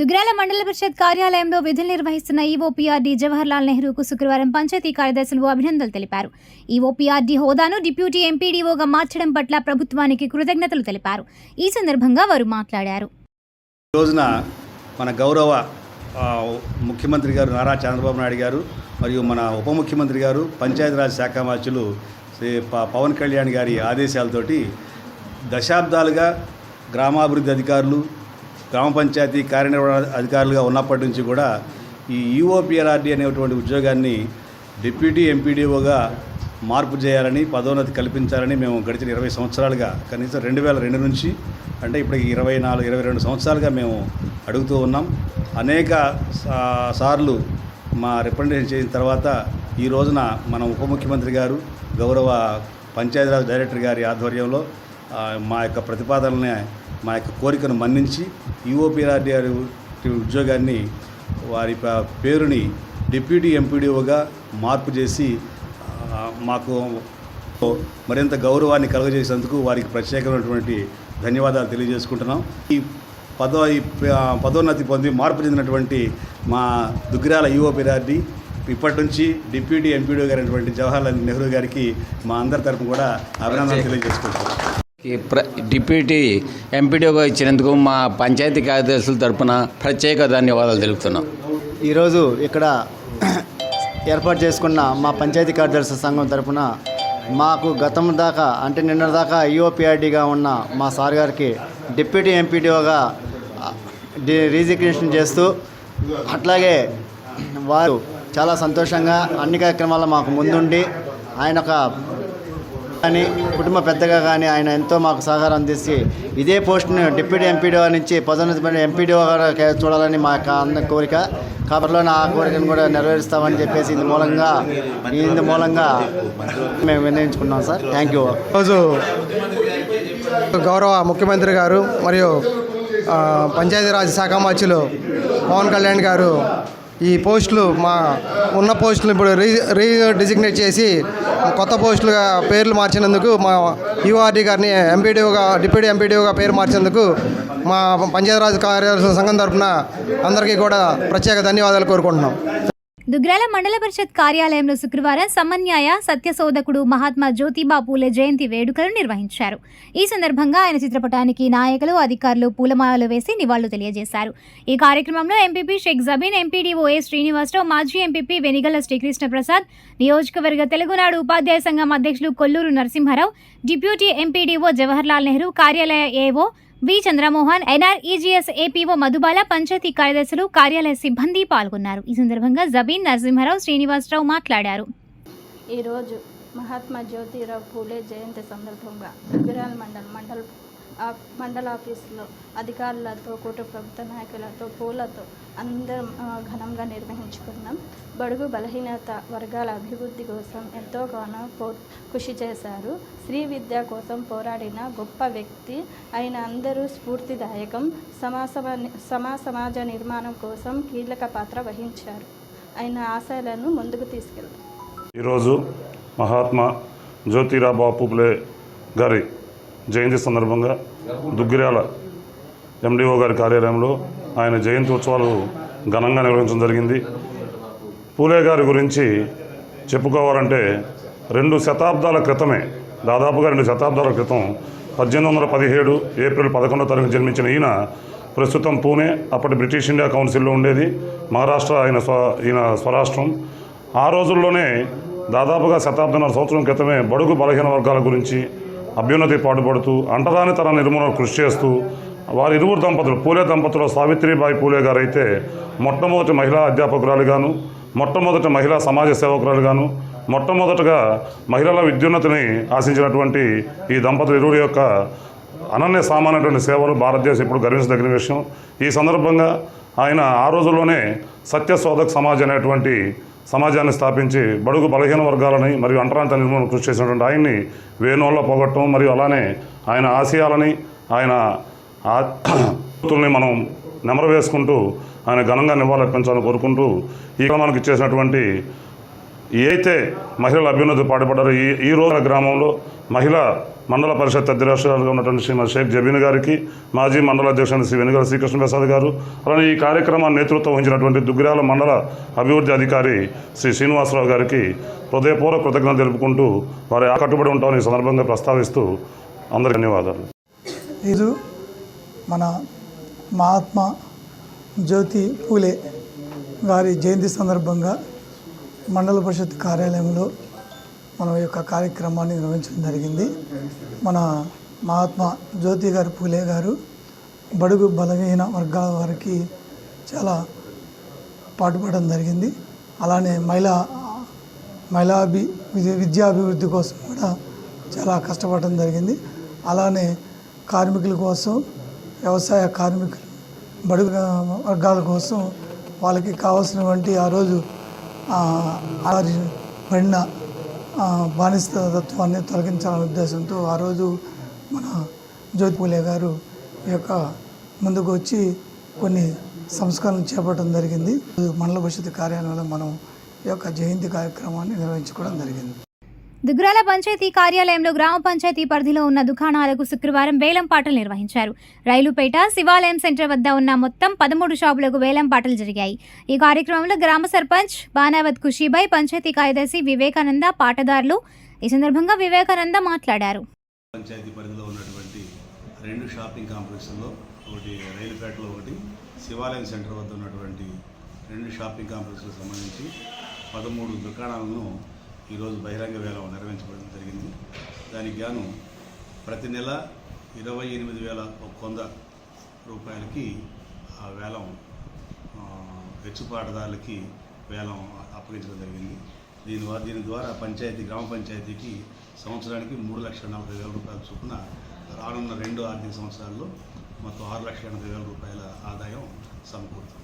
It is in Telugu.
దుగ్రాల మండల పరిషత్ కార్యాలయంలో విధులు నిర్వహిస్తున్న ఈఓపీఆర్డీ జవహర్లాల్ నెహ్రూకు శుక్రవారం పంచాయతీ కార్యదర్శులు అభినందనలు తెలిపారు. ఈఓపీఆర్డీ హోదాను డిప్యూటీ ఎంపీడీఓగా మార్చడం పట్ల ప్రభుత్వానికి కృతజ్ఞతలు తెలిపారు. ఈ సందర్భంగా వారు మాట్లాడారు. రోజున మన గౌరవ ముఖ్యమంత్రి గారు నారా చంద్రబాబు నాయుడు గారు మరియు మన ఉప ముఖ్యమంత్రి గారు పంచాయతీరాజ్ శాఖ మార్చులు శ్రీ ప- పవన్ కళ్యాణ్ గారి ఆదేశాలతోటి దశాబ్దాలుగా గ్రామాభివృద్ధి అధికారులు గ్రామ పంచాయతీ కార్యనిర్వహణ అధికారులుగా ఉన్నప్పటి నుంచి కూడా ఈ ఈఓపిఆర్ఆర్డీ అనేటువంటి ఉద్యోగాన్ని డిప్యూటీ ఎంపీడీఓగా మార్పు చేయాలని పదోన్నతి కల్పించాలని మేము గడిచిన ఇరవై సంవత్సరాలుగా కనీసం రెండు వేల రెండు నుంచి అంటే ఇప్పటికి ఇరవై నాలుగు ఇరవై రెండు సంవత్సరాలుగా మేము అడుగుతూ ఉన్నాం. అనేక సా- సార్లు మా రిప్రజెంటేషన్ చేసిన తర్వాత ఈ రోజున మన ఉప ముఖ్యమంత్రి గారు గౌరవ పంచాయతీరాజ్ డైరెక్టర్ గారి ఆధ్వర్యంలో మా యొక్క ప్రతిపాదనని మా యొక్క కోరికను మన్నించి ఈఓపీఆర్డీ గారి ఉద్యోగాన్ని వారి పేరుని డిప్యూటీ ఎంపీడీఓగా మార్పు చేసి మాకు మరింత గౌరవాన్ని కలుగజేసేందుకు వారికి ప్రత్యేకమైనటువంటి ధన్యవాదాలు తెలియజేసుకుంటున్నాం. ఈ పదో పదోన్నతి పొంది మార్పు చెందినటువంటి మా దుగ్గిరాల యువపిరార్డి ఇప్పటి నుంచి డిప్యూటీ ఎంపీడీ గారైనటువంటి జవహర్లాల్ నెహ్రూ గారికి మా అందరి తరఫున కూడా అభినందనలు తెలియజేసుకుంటున్నాం. డిప్యూటీ ఎంపీడీగా ఇచ్చినందుకు మా పంచాయతీ కార్యదర్శుల తరపున ప్రత్యేక ధన్యవాదాలు తెలుపుతున్నాం. ఈరోజు ఇక్కడ ఏర్పాటు చేసుకున్న మా పంచాయతీ కార్యదర్శి సంఘం తరపున మాకు గతం దాకా అంటే నిన్న దాకా ఈఓపిఆర్డీగా ఉన్న మా సార్ గారికి డిప్యూటీ ఎంపీడీఓగా రీజిగ్నేషన్ చేస్తూ అట్లాగే వారు చాలా సంతోషంగా అన్ని కార్యక్రమాల్లో మాకు ముందుండి ఆయన ఒక కానీ కుటుంబ పెద్దగా కానీ ఆయన ఎంతో మాకు సహకారం అందించి ఇదే పోస్టును డిప్యూటీ ఎంపీడీఓ నుంచి పదోన్నతి పడిన ఎంపీడీఓ చూడాలని మా యొక్క కోరిక. కాబట్టిలో నా కోరికను కూడా నెరవేరుస్తామని చెప్పేసి ఇందు మూలంగా ఇందు మూలంగా మేము నిర్ణయించుకున్నాం సార్. థ్యాంక్ యూ ఈరోజు గౌరవ ముఖ్యమంత్రి గారు మరియు పంచాయతీరాజ్ శాఖ మార్చులు పవన్ కళ్యాణ్ గారు ఈ పోస్టులు మా ఉన్న పోస్టులు ఇప్పుడు రీ రీ డిజిగ్నేట్ చేసి కొత్త పోస్టులుగా పేర్లు మార్చినందుకు మా యూఆర్డీ గారిని ఎంపీడీఓగా డిప్యూటీ ఎంపీడీఓగా పేరు మార్చినందుకు మా పంచాయతీరాజ్ కార్యదర్శి సంఘం తరఫున అందరికీ కూడా ప్రత్యేక ధన్యవాదాలు కోరుకుంటున్నాం. దుగ్రాల మండల పరిషత్ కార్యాలయంలో శుక్రవారం సమన్యాయ సత్యశోధకుడు మహాత్మా జ్యోతిబా పూలే జయంతి వేడుకలు నిర్వహించారు. ఈ సందర్భంగా ఆయన చిత్రపటానికి నాయకులు అధికారులు పూలమాలలు వేసి నివాళులు తెలియజేశారు. ఈ కార్యక్రమంలో MPP Shaik Jabeen MPDO A Srinivasarao మాజీ ఎంపీపీ వెనిగల శ్రీకృష్ణ ప్రసాద్ నియోజకవర్గ తెలుగునాడు ఉపాధ్యాయ సంఘం అధ్యక్షులు కొల్లూరు నరసింహారావు డిప్యూటీ ఎంపీడీఓ జవహర్లాల్ నెహ్రూ కార్యాలయ AO V. Chandramohan NREGS APO Madhubala panchayat కార్యదర్శులు కార్యాలయ సిబ్బంది పాల్గొన్నారు. ఈ సందర్భంగా జబీన్ నరసింహారావు శ్రీనివాసరావు మాట్లాడారు. ఈరోజు మహాత్మా జ్యోతిరావు పూలే జయంతి సందర్భంగా మండల్ మండల్ మండల ఆఫీసులో అధికారులతో కుటుంబ ప్రభుత్వ నాయకులతో పూలతో అందరం ఘనంగా నిర్వహించుకున్నాం. బడుగు బలహీనత వర్గాల అభివృద్ధి కోసం ఎంతోగానో పో కృషి చేశారు. స్త్రీ విద్య కోసం పోరాడిన గొప్ప వ్యక్తి ఆయన అందరూ స్ఫూర్తిదాయకం. సమాస సమా సమాజ నిర్మాణం కోసం కీలక పాత్ర వహించారు. ఆయన ఆశయాలను ముందుకు తీసుకెళ్తారు. ఈరోజు మహాత్మా జ్యోతిరా పూపులే గారి జయంతి సందర్భంగా దుగ్గిరాల ఎండిఓ గారి కార్యాలయంలో ఆయన జయంతి ఉత్సవాలు ఘనంగా నిర్వహించడం జరిగింది. పూలే గారి గురించి చెప్పుకోవాలంటే రెండు శతాబ్దాల క్రితమే దాదాపుగా రెండు శతాబ్దాల క్రితం పద్దెనిమిది వందల పదిహేడు ఏప్రిల్ పదకొండో తారీఖు జన్మించిన ఈయన ప్రస్తుతం పూణే అప్పటి బ్రిటిష్ ఇండియా కౌన్సిల్లో ఉండేది. మహారాష్ట్ర ఆయన స్వ ఈయన స్వరాష్ట్రం. ఆ రోజుల్లోనే దాదాపుగా శతాబ్దన్నర సంవత్సరం క్రితమే బడుగు బలహీన వర్గాల గురించి అభ్యున్నతి పాటుపడుతూ అంటరానితన నిర్మూలన కృషి చేస్తూ వారి ఇరువురు దంపతులు పూలే దంపతులు సావిత్రిబాయి పూలే గారు అయితే మొట్టమొదటి మహిళా అధ్యాపకురాలుగాను మొట్టమొదటి మహిళా సమాజ సేవకురాలుగాను మొట్టమొదటగా మహిళల విద్యున్నతిని ఆశించినటువంటి ఈ దంపతులు ఇరువురి యొక్క అనన్య సామాన్యటువంటి సేవలు భారతదేశం ఇప్పుడు గర్వించదగిన విషయం. ఈ సందర్భంగా ఆయన ఆ రోజుల్లోనే సత్యశోధక్ సమాజ్ అనేటువంటి సమాజాన్ని స్థాపించి బడుగు బలహీన వర్గాలని మరియు అంటరాంత నిర్మూలన కృషి చేసినటువంటి ఆయన్ని వేణువుల్లో పోగొట్టడం మరియు అలానే ఆయన ఆశయాలని ఆయన ఆతుల్ని మనం నెమరవేసుకుంటూ ఆయన ఘనంగా నివాళులర్పించాలని కోరుకుంటూ ఈ క్రమానికి ఇచ్చేసినటువంటి ఏదైతే మహిళల అభ్యున్నతి పాటుపడ్డారో ఈ ఈ రోజున గ్రామంలో మహిళ మండల పరిషత్ అధ్యక్షురాలుగా ఉన్నటువంటి శ్రీమతి షేక్ జబీన్ గారికి మాజీ మండల అధ్యక్షుడు శ్రీ వెనుగల శ్రీకృష్ణ ప్రసాద్ గారు అలానే ఈ కార్యక్రమాన్ని నేతృత్వం వహించినటువంటి దుగ్గిరాల మండల అభివృద్ధి అధికారి శ్రీ శ్రీనివాసరావు గారికి హృదయపూర్వక కృతజ్ఞత తెలుపుకుంటూ వారి ఆకట్టుబడి ఉంటామని ఈ సందర్భంగా ప్రస్తావిస్తూ అందరికీ ధన్యవాదాలు. ఇది మన మహాత్మా జ్యోతి పూలే గారి జయంతి సందర్భంగా మండల పరిషత్ కార్యాలయంలో మనం ఈ యొక్క కార్యక్రమాన్ని నిర్వహించడం జరిగింది. మన మహాత్మా జ్యోతి గారు పూలే గారు బడుగు బలహీన వర్గాల వారికి చాలా పాటుపడడం జరిగింది. అలానే మహిళా మహిళాభి విద్య విద్యాభివృద్ధి కోసం కూడా చాలా కష్టపడడం జరిగింది. అలానే కార్మికుల కోసం వ్యవసాయ కార్మికులు బడుగు వర్గాల కోసం వాళ్ళకి కావాల్సినటువంటి ఆ రోజు పడిన బానిసతత్వాన్ని బానిస తత్వాన్ని తొలగించాలనే ఉద్దేశంతో ఆ రోజు మన జ్యోతి పూలే గారు ఈ యొక్క ముందుకు వచ్చి కొన్ని సంస్కరణలు చేపట్టడం జరిగింది. మండల పరిషత్ కార్యాలయంలో మనం ఈ యొక్క జయంతి కార్యక్రమాన్ని నిర్వహించుకోవడం జరిగింది. దుగ్రాల పంచాయతీ కార్యాలయంలో గ్రామ పంచాయతీ పరిధిలో ఉన్న దుకాణాలకు శుక్రవారం వేలం పాటలు నిర్వహించారు. రైలుపేట శివాలయం సెంటర్ వద్ద ఉన్న మొత్తం పదమూడు షాపులకు వేలం పాటలు జరిగాయి. ఈ కార్యక్రమంలో గ్రామ సర్పంచ్ బానావత్ ఖుషీబాయ్ పంచాయతీ కార్యదర్శి వివేకానంద పాటదారులు ఈ సందర్భంగా వివేకానంద మాట్లాడారు. పంచాయతీ పరిధిలో ఉన్నటువంటి రెండు షాపింగ్ కాంప్లెక్స్లో ఒకటి రైలుపేటలో ఒకటి శివాలయం సెంటర్ వద్ద ఉన్నటువంటి రెండు షాపింగ్ కాంప్లెక్స్లకు సంబంధించి పదమూడు దుకాణాలను ఈరోజు బహిరంగ వేలం నిర్వహించబడడం జరిగింది. దానికి గాను ప్రతి నెల ఇరవై ఎనిమిది వేల ఒక వంద రూపాయలకి ఆ వేలం హెచ్చుపాటుదారులకి వెచ్చుపాటదారులకి వేలం అప్పగించడం జరిగింది. దీని దీని ద్వారా పంచాయతీ గ్రామ పంచాయతీకి సంవత్సరానికి మూడు లక్షల నలభై వేల రూపాయల చొప్పున రానున్న రెండు ఆర్థిక సంవత్సరాల్లో మొత్తం ఆరు లక్షల ఎనభై వేల రూపాయల ఆదాయం సమకూరుతుంది.